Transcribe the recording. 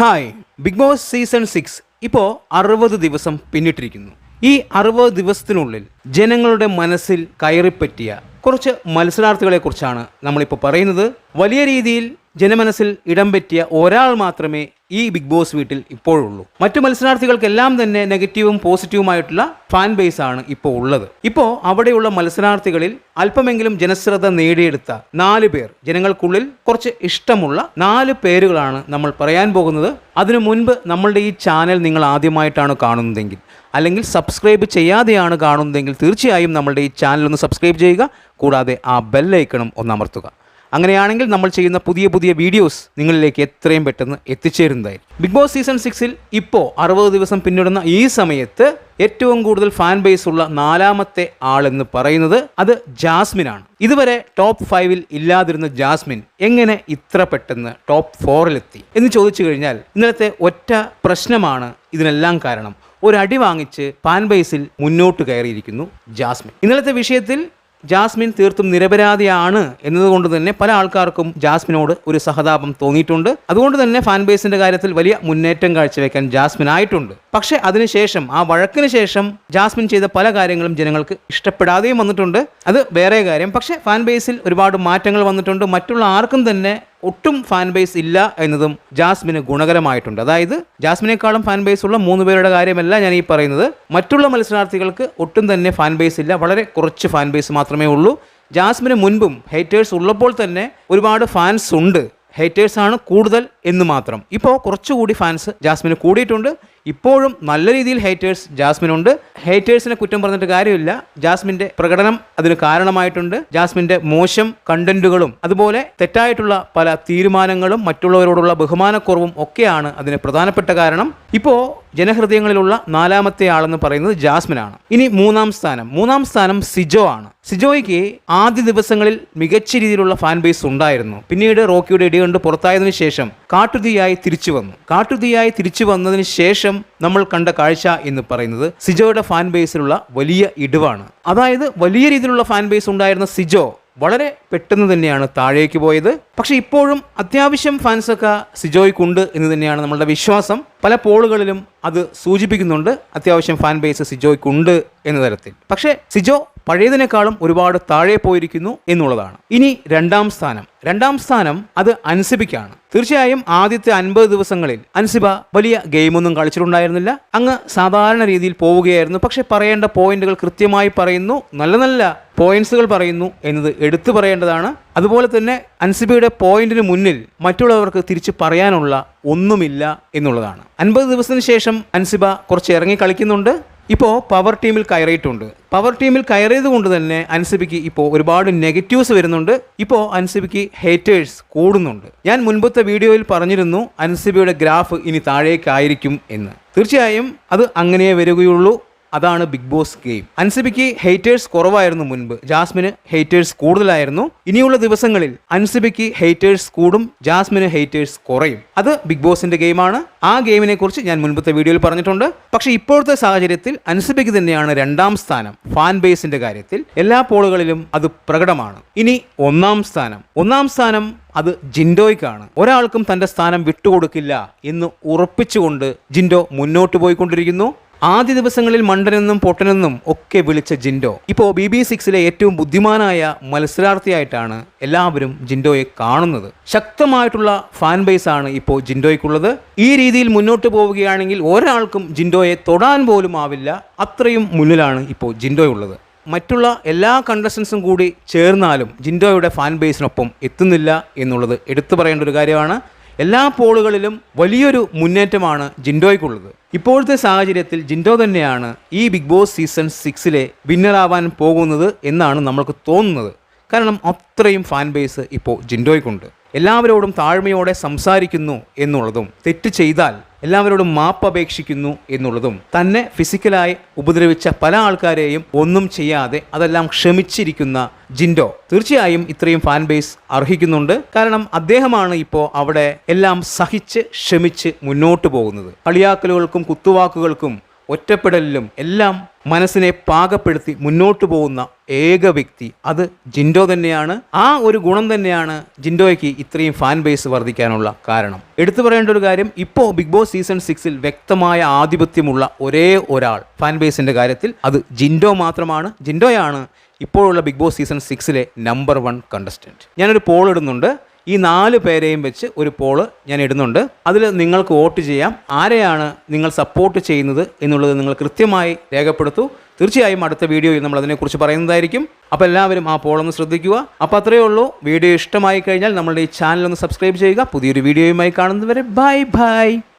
Hi Bigg Boss season six ഇപ്പോൾ അറുപത് ദിവസം പിന്നിട്ടിരിക്കുന്നു. ഈ അറുപത് ദിവസത്തിനുള്ളിൽ ജനങ്ങളുടെ മനസ്സിൽ കയറിപ്പറ്റിയ കുറച്ച് മത്സരാർത്ഥികളെക്കുറിച്ചാണ് നമ്മളിപ്പോൾ പറയുന്നത്. വലിയ രീതിയിൽ ജനമനസ്സിൽ ഇടം പറ്റിയ ഒരാൾ മാത്രമേ ഈ ബിഗ് ബോസ് വീട്ടിൽ ഇപ്പോഴുള്ളൂ. മറ്റു മത്സരാർത്ഥികൾക്കെല്ലാം തന്നെ നെഗറ്റീവും പോസിറ്റീവുമായിട്ടുള്ള ഫാൻ ബേസ് ആണ് ഇപ്പോൾ ഉള്ളത്. ഇപ്പോൾ അവിടെയുള്ള മത്സരാർത്ഥികളിൽ അല്പമെങ്കിലും ജനശ്രദ്ധ നേടിയെടുത്ത നാല് പേർ ജനങ്ങൾക്കുള്ളിൽ കുറച്ച് ഇഷ്ടമുള്ള നാല് പേരുകളാണ് നമ്മൾ പറയാൻ പോകുന്നത്. അതിനു മുൻപ് നമ്മളുടെ ഈ ചാനൽ നിങ്ങൾ ആദ്യമായിട്ടാണ് കാണുന്നതെങ്കിൽ അല്ലെങ്കിൽ സബ്സ്ക്രൈബ് ചെയ്യാതെയാണ് കാണുന്നതെങ്കിൽ തീർച്ചയായും നമ്മളുടെ ഈ ചാനൽ ഒന്ന് സബ്സ്ക്രൈബ് ചെയ്യുക. കൂടാതെ ആ ബെല്ലൈക്കണം ഒന്ന് അമർത്തുക. അങ്ങനെയാണെങ്കിൽ നമ്മൾ ചെയ്യുന്ന പുതിയ പുതിയ വീഡിയോസ് നിങ്ങളിലേക്ക് എത്രയും പെട്ടെന്ന് എത്തിച്ചേരുന്നതായിരിക്കും. ബിഗ് ബോസ് സീസൺ സിക്സിൽ ഇപ്പോൾ അറുപത് ദിവസം പിന്നിടുന്ന ഈ സമയത്ത് ഏറ്റവും കൂടുതൽ ഫാൻ ബേസ് ഉള്ള നാലാമത്തെ ആളെന്ന് പറയുന്നത് അത് ജാസ്മിൻ ആണ്. ഇതുവരെ ടോപ്പ് ഫൈവിൽ ഇല്ലാതിരുന്ന ജാസ്മിൻ എങ്ങനെ ഇത്ര പെട്ടെന്ന് ടോപ്പ് ഫോറിലെത്തി എന്ന് ചോദിച്ചു കഴിഞ്ഞാൽ ഇന്നലത്തെ ഒറ്റ പ്രശ്നമാണ് ഇതിനെല്ലാം കാരണം. ഒരടി വാങ്ങിച്ച് ഫാൻ ബേസിൽ മുന്നോട്ട് കയറിയിരിക്കുന്നു ജാസ്മിൻ. ഇന്നലത്തെ വിഷയത്തിൽ ജാസ്മിൻ തീർത്തും നിരപരാധിയാണ് എന്നതുകൊണ്ട് തന്നെ പല ആൾക്കാർക്കും ജാസ്മിനോട് ഒരു സഹതാപം തോന്നിയിട്ടുണ്ട്. അതുകൊണ്ട് തന്നെ ഫാൻ ബേസിന്റെ കാര്യത്തിൽ വലിയ മുന്നേറ്റം കാഴ്ചവെക്കാൻ ജാസ്മിൻ ആയിട്ടുണ്ട് പക്ഷേ അതിനുശേഷം ആ വഴക്കിന് ശേഷം ജാസ്മിൻ ചെയ്ത പല കാര്യങ്ങളും ജനങ്ങൾക്ക് ഇഷ്ടപ്പെടാതെയും വന്നിട്ടുണ്ട്. അത് വേറെ കാര്യം. പക്ഷേ ഫാൻ ബേസിൽ ഒരുപാട് മാറ്റങ്ങൾ വന്നിട്ടുണ്ട്. മറ്റുള്ള ആർക്കും തന്നെ ഒട്ടും ഫാൻ ബേസ് ഇല്ല എന്നതും ജാസ്മിന് ഗുണകരമായിട്ടുണ്ട്. അതായത് ജാസ്മിനേക്കാളും ഫാൻ ബേസ് ഉള്ള മൂന്ന് പേരുടെ കാര്യമല്ല ഞാൻ ഈ പറയുന്നത്. മറ്റുള്ള മത്സരാർത്ഥികൾക്ക് ഒട്ടും തന്നെ ഫാൻ ബേസ് ഇല്ല. വളരെ കുറച്ച് ഫാൻ ബേസ് മാത്രമേ ഉള്ളൂ. ജാസ്മിന് മുൻപും ഹേറ്റേഴ്സ് ഉള്ളപ്പോൾ തന്നെ ഒരുപാട് ഫാൻസ് ഉണ്ട്. ഹേറ്റേഴ്സാണ് കൂടുതൽ എന്ന് മാത്രം. ഇപ്പോൾ കുറച്ചുകൂടി ഫാൻസ് ജാസ്മിന് കൂടിയിട്ടുണ്ട്. ഇപ്പോഴും നല്ല രീതിയിൽ ഹേറ്റേഴ്സ് ജാസ്മിനുണ്ട്. ഹേറ്റേഴ്സിനെ കുറ്റം പറഞ്ഞിട്ട് കാര്യമില്ല. ജാസ്മിന്റെ പ്രകടനം അതിന് കാരണമായിട്ടുണ്ട്. ജാസ്മിന്റെ മോശം കണ്ടന്റുകളും അതുപോലെ തെറ്റായിട്ടുള്ള പല തീരുമാനങ്ങളും മറ്റുള്ളവരോടുള്ള ബഹുമാനക്കുറവും ഒക്കെയാണ് അതിന് പ്രധാനപ്പെട്ട കാരണം. ഇപ്പോൾ ജനഹൃദയങ്ങളിലുള്ള നാലാമത്തെ ആളെന്ന് പറയുന്നത് ജാസ്മിനാണ്. ഇനി മൂന്നാം സ്ഥാനം. മൂന്നാം സ്ഥാനം സിജോ ആണ്. സിജോയ്ക്ക് ആദ്യ ദിവസങ്ങളിൽ മികച്ച രീതിയിലുള്ള ഫാൻ ബേസ് ഉണ്ടായിരുന്നു. പിന്നീട് റോക്കിയുടെ ഇടികൊണ്ട് പുറത്തായതിനു ശേഷം കാട്ടുതീയായി തിരിച്ചു വന്നു. കാട്ടുതീയായി തിരിച്ചു വന്നതിന് ശേഷം നമ്മൾ കണ്ട കാഴ്ച എന്ന് പറയുന്നത് സിജോയുടെ ഫാൻ ബേസിലുള്ള വലിയ ഇടിവാണ്. അതായത് വലിയ രീതിയിലുള്ള ഫാൻ ബേസ് ഉണ്ടായിരുന്ന സിജോ വളരെ പെട്ടെന്ന് തന്നെയാണ് താഴേക്ക് പോയത്. പക്ഷെ ഇപ്പോഴും അത്യാവശ്യം ഫാൻസൊക്കെ സിജോയ്ക്കുണ്ട് എന്ന് തന്നെയാണ് നമ്മളുടെ വിശ്വാസം. പല പോളുകളിലും അത് സൂചിപ്പിക്കുന്നുണ്ട്. അത്യാവശ്യം ഫാൻ ബേസ് സിജോയ്ക്കുണ്ട് എന്ന തരത്തിൽ. പക്ഷേ സിജോ പഴയതിനേക്കാളും ഒരുപാട് താഴെ പോയിരിക്കുന്നു എന്നുള്ളതാണ്. ഇനി രണ്ടാം സ്ഥാനം. രണ്ടാം സ്ഥാനം അത് അൻസിബിക്കാണ്. തീർച്ചയായും ആദ്യത്തെ അൻപത് ദിവസങ്ങളിൽ അൻസിബ വലിയ ഗെയിമൊന്നും കളിച്ചിട്ടുണ്ടായിരുന്നില്ല. അങ്ങ് സാധാരണ രീതിയിൽ പോവുകയായിരുന്നു. പക്ഷെ പറയേണ്ട പോയിന്റുകൾ കൃത്യമായി പറയുന്നു. നല്ല നല്ല പോയിന്റ്സുകൾ പറയുന്നു എന്നത് എടുത്തു പറയേണ്ടതാണ്. അതുപോലെ തന്നെ അൻസിബിയുടെ പോയിന്റിന് മുന്നിൽ മറ്റുള്ളവർക്ക് തിരിച്ച് പറയാനുള്ള ഒന്നുമില്ല എന്നുള്ളതാണ്. അൻപത് ദിവസത്തിന് ശേഷം അൻസിബ കുറച്ച് ഇറങ്ങി കളിക്കുന്നുണ്ട്. ഇപ്പോൾ പവർ ടീമിൽ കയറിയിട്ടുണ്ട്. പവർ ടീമിൽ കയറിയത് കൊണ്ട് തന്നെ അൻസിബിക്ക് ഇപ്പോൾ ഒരുപാട് നെഗറ്റീവ്സ് വരുന്നുണ്ട്. ഇപ്പോൾ അൻസിബിക്ക് ഹേറ്റേഴ്സ് കൂടുന്നുണ്ട്. ഞാൻ മുൻപത്തെ വീഡിയോയിൽ പറഞ്ഞിരുന്നു അൻസിബിയുടെ ഗ്രാഫ് ഇനി താഴേക്കായിരിക്കും എന്ന്. തീർച്ചയായും അത് അങ്ങനെയേ വരികയുള്ളൂ. അതാണ് ബിഗ് ബോസ് ഗെയിം അൻസിബിക്ക് ഹേറ്റേഴ്സ് കുറവായിരുന്നു മുൻപ്. ജാസ്മിന് ഹേറ്റേഴ്സ് കൂടുതലായിരുന്നു. ഇനിയുള്ള ദിവസങ്ങളിൽ അൻസിബിക്ക് ഹേറ്റേഴ്സ് കൂടും ജാസ്മിന് ഹേറ്റേഴ്സ് കുറയും. അത് ബിഗ് ബോസിന്റെ ഗെയിമാണ് ആ ഗെയിമിനെ കുറിച്ച് ഞാൻ മുൻപത്തെ വീഡിയോയിൽ പറഞ്ഞിട്ടുണ്ട്. പക്ഷേ ഇപ്പോഴത്തെ സാഹചര്യത്തിൽ അൻസിബിക്ക് തന്നെയാണ് രണ്ടാം സ്ഥാനം. ഫാൻ ബേസിന്റെ കാര്യത്തിൽ എല്ലാ പോളുകളിലും അത് പ്രകടമാണ്. ഇനി ഒന്നാം സ്ഥാനം. ഒന്നാം സ്ഥാനം അത് ജിൻഡോയ്ക്കാണ്. ഒരാൾക്കും തന്റെ സ്ഥാനം വിട്ടുകൊടുക്കില്ല എന്ന് ഉറപ്പിച്ചുകൊണ്ട് ജിൻഡോ മുന്നോട്ട് പോയിക്കൊണ്ടിരിക്കുന്നു. ആദ്യ ദിവസങ്ങളിൽ മണ്ടനെന്നും പൊട്ടനെന്നും ഒക്കെ വിളിച്ച ജിൻഡോ. ഇപ്പോൾ ബി ബി സിക്സിലെ ഏറ്റവും ബുദ്ധിമാനായ മത്സരാർത്ഥിയായിട്ടാണ് എല്ലാവരും ജിൻഡോയെ കാണുന്നത്. ശക്തമായിട്ടുള്ള ഫാൻ ബേസ് ആണ് ഇപ്പോൾ ജിൻഡോയ്ക്കുള്ളത്. ഈ രീതിയിൽ മുന്നോട്ട് പോവുകയാണെങ്കിൽ ഒരാൾക്കും ജിൻഡോയെ തൊടാൻ പോലും ആവില്ല. അത്രയും മുന്നിലാണ് ഇപ്പോൾ ജിൻഡോയുള്ളത്. മറ്റുള്ള എല്ലാ കണ്ടസ്റ്റൻസും കൂടി ചേർന്നാലും ജിൻഡോയുടെ ഫാൻ ബേസിനൊപ്പം എത്തുന്നില്ല എന്നുള്ളത് എടുത്തു പറയേണ്ട ഒരു കാര്യമാണ്. എല്ലാ പോളുകളിലും വലിയൊരു മുന്നേറ്റമാണ് ജിൻഡോയ്ക്കുള്ളത്. ഇപ്പോഴത്തെ സാഹചര്യത്തിൽ ജിൻഡോ തന്നെയാണ് ഈ ബിഗ് ബോസ് സീസൺ സിക്സിലെ വിന്നറാവാൻ പോകുന്നത് എന്നാണ് നമ്മൾക്ക് തോന്നുന്നത്. കാരണം അത്രയും ഫാൻ ബേസ് ഇപ്പോൾ ജിൻഡോയ്ക്കുണ്ട്. എല്ലാവരോടും താഴ്മയോടെ സംസാരിക്കുന്നു എന്നുള്ളതും തെറ്റ് ചെയ്താൽ എല്ലാവരോടും മാപ്പ് അപേക്ഷിക്കുന്നു എന്നുള്ളതും തന്നെ ഫിസിക്കലായി ഉപദ്രവിച്ച പല ആൾക്കാരെയും ഒന്നും ചെയ്യാതെ അതെല്ലാം ക്ഷമിച്ചിരിക്കുന്ന ജിൻഡോ. തീർച്ചയായും ഇത്രയും ഫാൻ ബേസ് അർഹിക്കുന്നുണ്ട്. കാരണം അദ്ദേഹമാണ് ഇപ്പോൾ അവിടെ എല്ലാം സഹിച്ച് ക്ഷമിച്ച് മുന്നോട്ട് പോകുന്നത്. കളിയാക്കലുകൾക്കും കുത്തുവാക്കുകൾക്കും ഒറ്റപ്പെടലിലും എല്ലാം മനസ്സിനെ പാകപ്പെടുത്തി മുന്നോട്ട് പോകുന്ന ഏക വ്യക്തി അത് ജിൻഡോ തന്നെയാണ്. ആ ഒരു ഗുണം തന്നെയാണ് ജിൻഡോയ്ക്ക് ഇത്രയും ഫാൻ ബേസ് വർദ്ധിക്കാനുള്ള കാരണം. എടുത്തു പറയേണ്ട ഒരു കാര്യം ഇപ്പോൾ ബിഗ് ബോസ് സീസൺ സിക്സിൽ വ്യക്തമായ ആധിപത്യമുള്ള ഒരേ ഒരാൾ ഫാൻ ബേസിന്റെ കാര്യത്തിൽ അത് ജിൻഡോ മാത്രമാണ്. ജിൻഡോയാണ് ഇപ്പോഴുള്ള ബിഗ് ബോസ് സീസൺ സിക്സിലെ നമ്പർ വൺ കണ്ടസ്റ്റന്റ് ഞാനൊരു പോൾ ഇടുന്നുണ്ട്. ഈ നാല് പേരെയും വെച്ച് ഒരു പോൾ ഞാൻ ഇടുന്നുണ്ട്. അതിൽ നിങ്ങൾക്ക് വോട്ട് ചെയ്യാം. ആരെയാണ് നിങ്ങൾ സപ്പോർട്ട് ചെയ്യുന്നത് എന്നുള്ളത് നിങ്ങൾ കൃത്യമായി രേഖപ്പെടുത്തൂ. തീർച്ചയായും അടുത്ത വീഡിയോയിൽ നമ്മൾ അതിനെക്കുറിച്ച് പറയുന്നതായിരിക്കും. അപ്പോൾ എല്ലാവരും ആ പോളൊന്ന് ശ്രദ്ധിക്കുക. അപ്പോൾ അത്രയേ ഉള്ളൂ. വീഡിയോ ഇഷ്ടമായി കഴിഞ്ഞാൽ നമ്മളുടെ ഈ ചാനൽ ഒന്ന് സബ്സ്ക്രൈബ് ചെയ്യുക. പുതിയൊരു വീഡിയോയുമായി കാണുന്നതുവരെ ബൈ ബൈ.